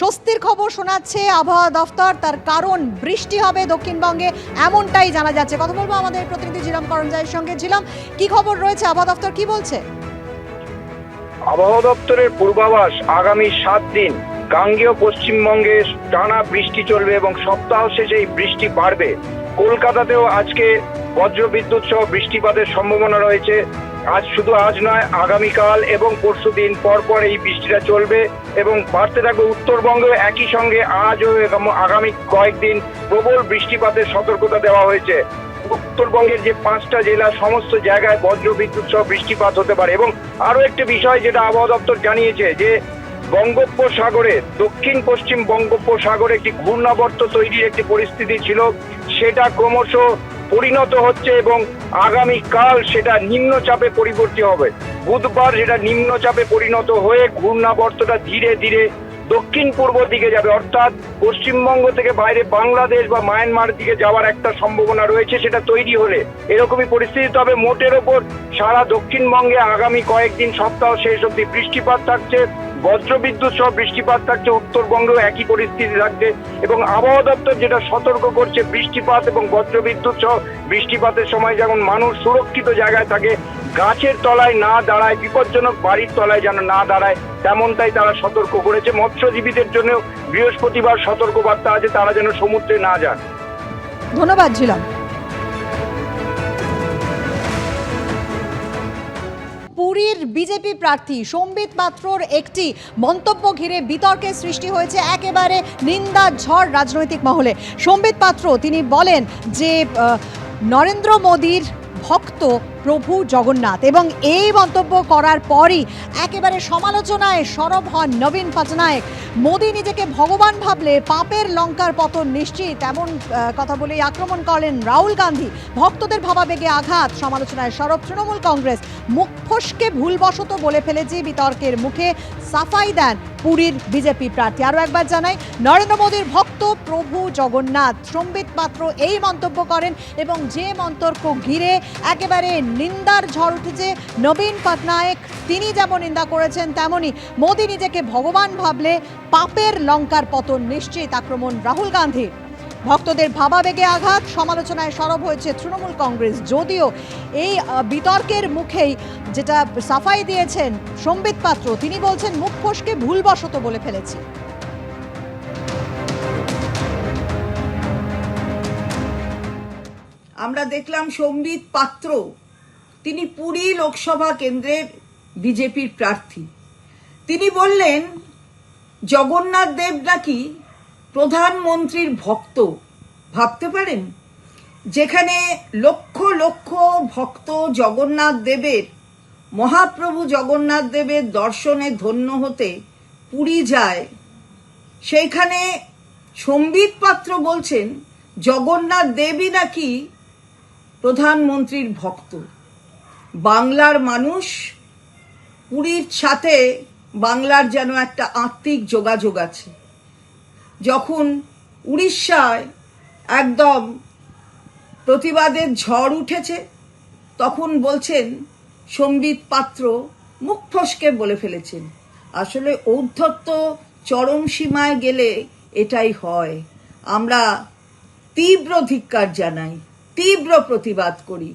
স্বস্তির খবর শোনাচ্ছে আবহাওয়া দফতর। তার কারণ বৃষ্টি হবে দক্ষিণবঙ্গে, এমনটাই জানা যাচ্ছে। কথা বলব আমাদের প্রতিনিধি জিলাম করঞ্জাইয়ের সঙ্গে। ছিলাম কি খবর রয়েছে? আবহাওয়া দফতর কি বলছে? আবহাওয়া দপ্তরের পূর্বাভাস আগামী সাত দিন। গাঙ্গেয় পশ্চিমবঙ্গে টানা বৃষ্টি চলবে এবং সপ্তাহ শেষে এই বৃষ্টি বাড়বে। কলকাতাতেও আজকে বজ্রবিদ্যুৎ সহ বৃষ্টিপাতের সম্ভাবনা রয়েছে। আজ শুধু আজ নয়, আগামীকাল এবং পরশু দিন পর পর এই বৃষ্টিটা চলবে এবং বাড়তে থাকবে। উত্তরবঙ্গে একই সঙ্গে আজও এবং আগামী কয়েকদিন প্রবল বৃষ্টিপাতের সতর্কতা দেওয়া হয়েছে। উত্তরবঙ্গের যে পাঁচটা জেলা, সমস্ত জায়গায় বজ্রবিদ্যুৎ সহ বৃষ্টিপাত হতে পারে এবং আরও একটি বিষয় যেটা আবহাওয়া দপ্তর জানিয়েছে যে বঙ্গোপসাগরে, দক্ষিণ পশ্চিম বঙ্গোপসাগরে একটি ঘূর্ণাবর্ত তৈরির একটি পরিস্থিতি ছিল। সেটা ক্রমশ পরিণত হচ্ছে এবং আগামীকাল সেটা নিম্নচাপে পরিবর্তিত হবে। বুধবার সেটা নিম্নচাপে পরিণত হয়ে ঘূর্ণাবর্তটা ধীরে ধীরে দক্ষিণ পূর্ব দিকে যাবে। অর্থাৎ পশ্চিমবঙ্গ থেকে বাইরে বাংলাদেশ বা মায়ানমার দিকে যাওয়ার একটা সম্ভাবনা রয়েছে, সেটা তৈরি হলে এরকমই পরিস্থিতি তবে মোটের ওপর সারা দক্ষিণবঙ্গে আগামী কয়েকদিন সপ্তাহ শেষ অব্দি বৃষ্টিপাত থাকছে। বজ্রবিদ্যুৎ সহ বৃষ্টিপাত থাকছে উত্তরবঙ্গেও একই পরিস্থিতি থাকছে এবং আবহাওয়া দপ্তর যেটা সতর্ক করছে, বৃষ্টিপাত এবং বজ্রবিদ্যুৎ সহ বৃষ্টিপাতের সময় যেমন মানুষ সুরক্ষিত জায়গায় থাকে, গাছের তলায় না দাঁড়ায়, বিপজ্জনক বাড়ির তলায় যেন না দাঁড়ায়, তেমনটাই তারা সতর্ক করেছে। মৎস্যজীবীদের জন্য বৃহস্পতিবার সতর্কবার্তা আছে, তারা যেন সমুদ্রে না যান। ধন্যবাদ, ঝিলাম। পুরীর বিজেপি প্রার্থী সম্বিত পাত্রর একটি মন্তব্য ঘিরে বিতর্কের সৃষ্টি হয়েছে একেবারে নিন্দা ঝড় রাজনৈতিক মহলে। সম্বিত পাত্র তিনি বলেন যে নরেন্দ্র মোদীর ভক্ত প্রভু জগন্নাথ। এবং এই মন্তব্য করার পরই একেবারে সমালোচনায় সরব হন নবীন পটনায়ক। মোদী নিজেকে ভগবান ভাবলে পাপের লঙ্কার পতন নিশ্চিত, এমন কথা বলেই আক্রমণ করলেন রাহুল গান্ধী। ভক্তদের ভাবাবেগে আঘাত, সমালোচনায় সরব তৃণমূল কংগ্রেস। মুখ ফসকে ভুলবশত বলে ফেলেছে বিতর্কের মুখে সাফাই দেন পুরীর বিজেপি প্রার্থী। আরও একবার জানাই, নরেন্দ্র মোদীর ভক্ত প্রভু জগন্নাথ। সম্বিত পাত্র এই মন্তব্য করেন এবং যে মন্তব্য ঘিরে একেবারে নিন্দার ঝড় উঠেছে। নবীন পটনায়ক, তিনি যেমন নিন্দা করেছেন, তেমনি মোদী নিজেকে ভগবান ভাবলে পাপের লঙ্কার পতন নিশ্চিত আক্রমণ রাহুল গান্ধী। ভক্তদের ভাবাবেগে আঘাত, সমালোচনায় সরব হয়েছে তৃণমূল কংগ্রেস। যদিও এই বিতর্কের মুখেই যেটা সাফাই দিয়েছেন সম্বিত পাত্র, তিনি বলছেন, মুখ ফসকে ভুলবশত বলে ফেলেছি। আমরা দেখলাম সম্বিত পাত্র তিনি পুরী লোকসভা কেন্দ্রের বিজেপির প্রার্থী। তিনি বললেন, জগন্নাথ দেব নাকি প্রধানমন্ত্রীর ভক্ত? ভাবতে পারেন? যেখানে লক্ষ লক্ষ ভক্ত জগন্নাথ দেবের, মহাপ্রভু জগন্নাথ দেবের দর্শনে ধন্য হতে পুরী যায়। সেইখানে সম্বিত পাত্র বলছেন, জগন্নাথ দেবী নাকি প্রধানমন্ত্রীর ভক্ত? বাংলার মানুষ পুরীর সাথে বাংলার যেন একটা আত্মিক যোগাযোগ আছে। যখন উড়িষ্যায় একদম প্রতিবাদের ঝড় উঠেছে, তখন বলছেন সম্বিত পাত্র মুখ ফসকে বলে ফেলেছেন, আসলে ঔদ্ধত্য চরম সীমায় গেলে এটাই হয়। আমরা তীব্র ধিক্কার জানাই, তীব্র প্রতিবাদ করি।